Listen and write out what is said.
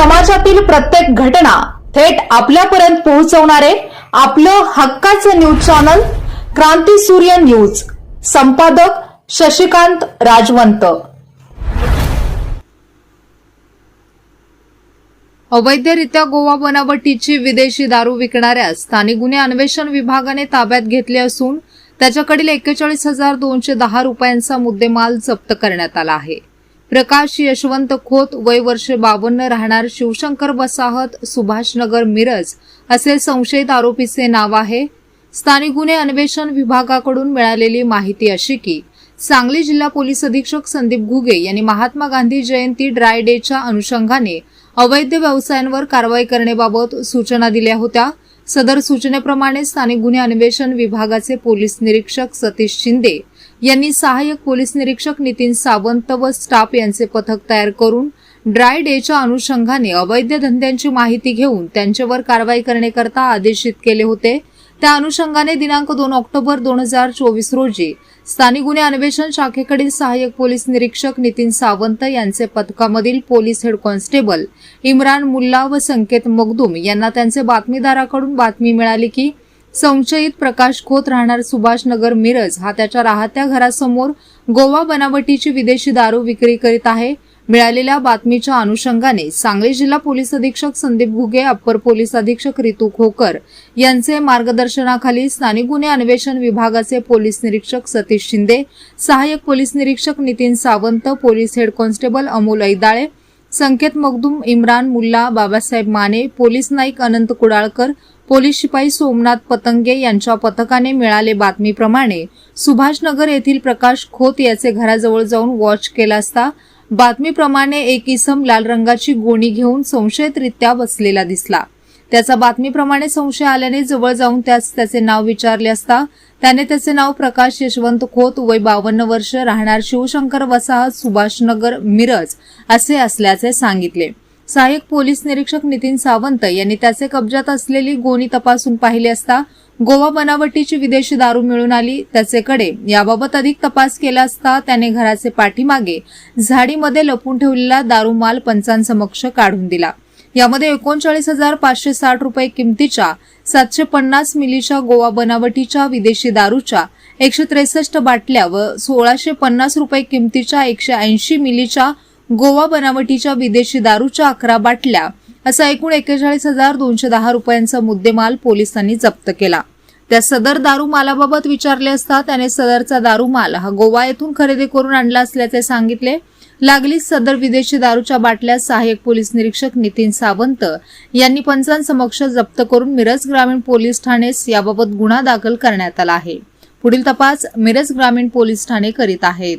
समाजातील प्रत्येक घटना थेट आपल्यापर्यंत पोहोचवणारे आपलं हक्काचं न्यूज चॅनल क्रांती सूर्य न्यूज. संपादक शशिकांत राजवंत. अवैधरित्या गोवा बनावटीची विदेशी दारू विकणाऱ्या स्थानिक गुन्हे अन्वेषण विभागाने ताब्यात घेतले असून त्याच्याकडील एक्केचाळीस हजार दोनशे दहा रुपयांचा मुद्देमाल जप्त करण्यात आला आहे. प्रकाश यशवंत खोत वय वर्ष बावन्न राहणार शिवशंकर वसाहत सुभाषनगर मिरज असे संशयित आरोपीचे नाव आहे. स्थानिक गुन्हे अन्वेषण विभागाकडून मिळालेली माहिती अशी की सांगली जिल्हा पोलीस अधीक्षक संदीप घुगे यांनी महात्मा गांधी जयंती ड्राय डेच्या अनुषंगाने अवैध व्यवसायांवर कारवाई करण्याबाबत सूचना दिल्या होत्या. सदर सूचनेप्रमाणे स्थानिक गुन्हे अन्वेषण विभागाचे पोलीस निरीक्षक सतीश शिंदे यांनी सहाय्यक पोलीस निरीक्षक नितीन सावंत व स्टाफ यांचे पथक तयार करून ड्राय डेच्या अनुषंगाने अवैध धंद्यांची माहिती घेऊन त्यांच्यावर कारवाई करण्याकरता आदेशित केले होते. त्या अनुषंगाने दिनांक दोन ऑक्टोबर दोन हजार चोवीस रोजी स्थानिक गुन्हे अन्वेषण शाखेकडील सहाय्यक पोलीस निरीक्षक नितीन सावंत यांचे पथकामधील police head constable Imran Mulla व संकेत मगदूम यांना त्यांचे बातमीदाराकडून बातमी मिळाली की संशयित प्रकाश खोत राहणार सुभाषनगर मिरज हा त्याच्या राहत्या घरासमोर गोवा बनावटीची विदेशी दारू विक्री करीत आहे. मिळालेल्या बातमीच्या अनुषंगाने सांगली जिल्हा पोलीस अधीक्षक संदीप घुगे अप्पर पोलीस अधीक्षक रितू खोकर यांचे मार्गदर्शनाखाली स्थानिक गुन्हे अन्वेषण विभागाचे पोलीस निरीक्षक सतीश शिंदे सहाय्यक पोलीस निरीक्षक Nitin Sawant police head constable Amol Aidale Sanket Magdum Imran Mulla Babasaheb Mane police Naik Anant Kudalkar police शिपाई सोमनाथ पतंगे यांच्या पथकाने मिळाले बातमीप्रमाणे सुभाषनगर येथील प्रकाश खोत याचे घराजवळ जाऊन वॉच केला असता बातमीप्रमाणे एक इसम लाल रंगाची गोणी घेऊन संशयितरित्या बसलेला दिसला. त्याचा बातमीप्रमाणे संशय आल्याने जवळ जाऊन त्यास त्याचे नाव विचारले असता त्याने त्याचे नाव प्रकाश यशवंत खोत वय बावन्न वर्ष राहणार शिवशंकर वसाहत सुभाषनगर मिरज असे असल्याचे सांगितले. सहाय्यक पोलीस निरीक्षक नितीन सावंत यांनी त्याचे कब्जात असलेली गोणी तपासून पाहिली असता गोवा बनावटीची विदेशी दारू मिळून आली त्याचेकडे याबाबत अधिक तपास केला असता त्याने घराचे पाठीमागे झाडीमध्ये लपून ठेवलेला दारू माल पंचांसमक्ष काढून दिला. यामध्ये एकोणचाळीस हजार पाचशे साठ रुपये किमतीच्या सातशे पन्नास मिलीच्या गोवा बनावटीच्या विदेशी दारूच्या एकशे त्रेसष्ट बाटल्या व सोळाशे पन्नास रुपये किमतीच्या एकशे ऐंशी मिलीच्या गोवा बनावटीच्या विदेशी दारूच्या अकरा बाटल्या असा एकूण एक्केचाळीस हजार दोनशे दहा रुपयांचा मुद्देमाल पोलिसांनी जप्त केला. त्या सदर दारू मालाबाबत विचारले असता त्याने सदरचा दारू माल हा गोवा येथून खरेदी करून आणला असल्याचे सांगितले. लागलीच सदर विदेशी दारूच्या बाटल्या सहाय्यक पोलीस निरीक्षक नितीन सावंत यांनी पंचांसमक्ष जप्त करून मिरज ग्रामीण पोलीस ठाणेस याबाबत गुन्हा दाखल करण्यात आला आहे. पुढील तपास मिरज ग्रामीण पोलीस ठाणे करीत आहेत.